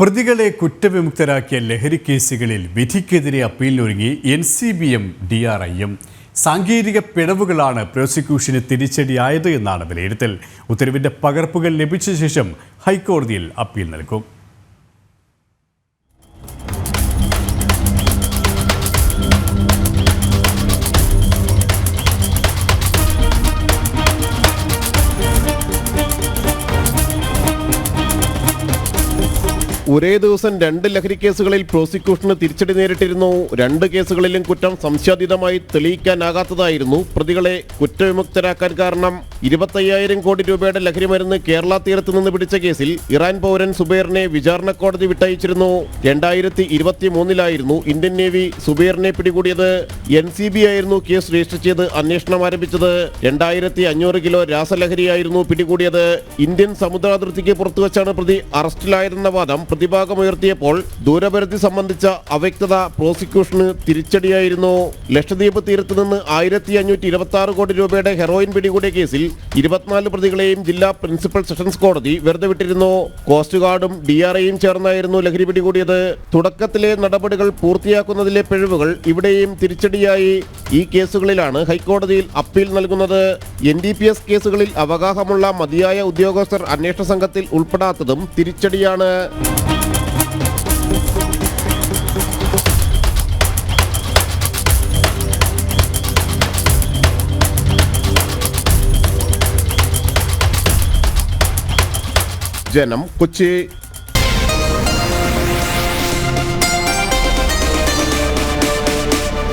പ്രതികളെ കുറ്റവിമുക്തരാക്കിയ ലഹരി കേസുകളിൽ വിധിക്കെതിരെ അപ്പീലിനൊരുങ്ങി N C B M D R ഐയും. സാങ്കേതിക പിഴവുകളാണ് പ്രോസിക്യൂഷന് തിരിച്ചടിയായത് എന്നാണ് വിലയിരുത്തൽ. ഉത്തരവിന്റെ പകർപ്പുകൾ ലഭിച്ച ശേഷം ഹൈക്കോടതിയിൽ അപ്പീൽ നൽകും. ഒരേ ദിവസം രണ്ട് ലഹരി കേസുകളിൽ പ്രോസിക്യൂഷന് തിരിച്ചടി നേരിട്ടിരുന്നു. രണ്ട് കേസുകളിലും കുറ്റം സംശയാതീതമായി തെളിയിക്കാനാകാത്തതായിരുന്നു. പ്രതികളെ കുറ്റവിമുക്തരാക്കാൻ കാരണം ഇരുപത്തയ്യായിരം കോടി രൂപയുടെ ലഹരി മരുന്ന് കേരള തീരത്ത് നിന്ന് പിടിച്ച കേസിൽ ഇറാൻ പൗരൻ സുബൈറിനെ വിചാരണ കോടതി വിട്ടയച്ചിരുന്നു. രണ്ടായിരത്തി ഇരുപത്തി മൂന്നിലായിരുന്നു ഇന്ത്യൻ നേവി സുബൈറിനെ പിടികൂടിയത്. എൻ സി ബി ആയിരുന്നു കേസ് രജിസ്റ്റർ ചെയ്ത് അന്വേഷണം ആരംഭിച്ചത്. രണ്ടായിരത്തി അഞ്ഞൂറ് കിലോ രാസലഹരിയായിരുന്നു പിടികൂടിയത്. ഇന്ത്യൻ സമുദ്രാതിർത്തിക്ക് പുറത്തുവച്ചാണ് പ്രതി അറസ്റ്റിലായതെന്ന വാദം പ്രതിഭാഗം ഉയർത്തിയപ്പോൾ ദൂരപരിധി സംബന്ധിച്ച അവ്യക്തത പ്രോസിക്യൂഷന് തിരിച്ചടിയായിരുന്നു. ലക്ഷദ്വീപ് തീരത്ത് നിന്ന് ആയിരത്തി അഞ്ഞൂറ്റി ഇരുപത്തി ആറ് കോടി രൂപയുടെ ഹെറോയിൻ പിടികൂടിയ കേസിൽ ഇരുപത്തിനാല് പ്രതികളെയും ജില്ലാ പ്രിൻസിപ്പൽ സെഷൻസ് കോടതി വെറുതെ വിട്ടിരുന്നു. കോസ്റ്റ് ഗാർഡും ഡി ആർ ഐയും ചേർന്നായിരുന്നു ലഹരി പിടികൂടിയത്. തുടക്കത്തിലെ നടപടികൾ പൂർത്തിയാക്കുന്നതിലെ പിഴവുകൾ ഇവിടെയും തിരിച്ചടിയായി. ഈ കേസുകളിലാണ് ഹൈക്കോടതിയിൽ അപ്പീൽ നൽകുന്നത്. എൻ ഡി പി എസ് കേസുകളിൽ അവഗാഹമുള്ള മതിയായ ഉദ്യോഗസ്ഥർ അന്വേഷണ സംഘത്തിൽ ഉൾപ്പെടാത്തതും തിരിച്ചടിയാണ്. జనం కొచ్చే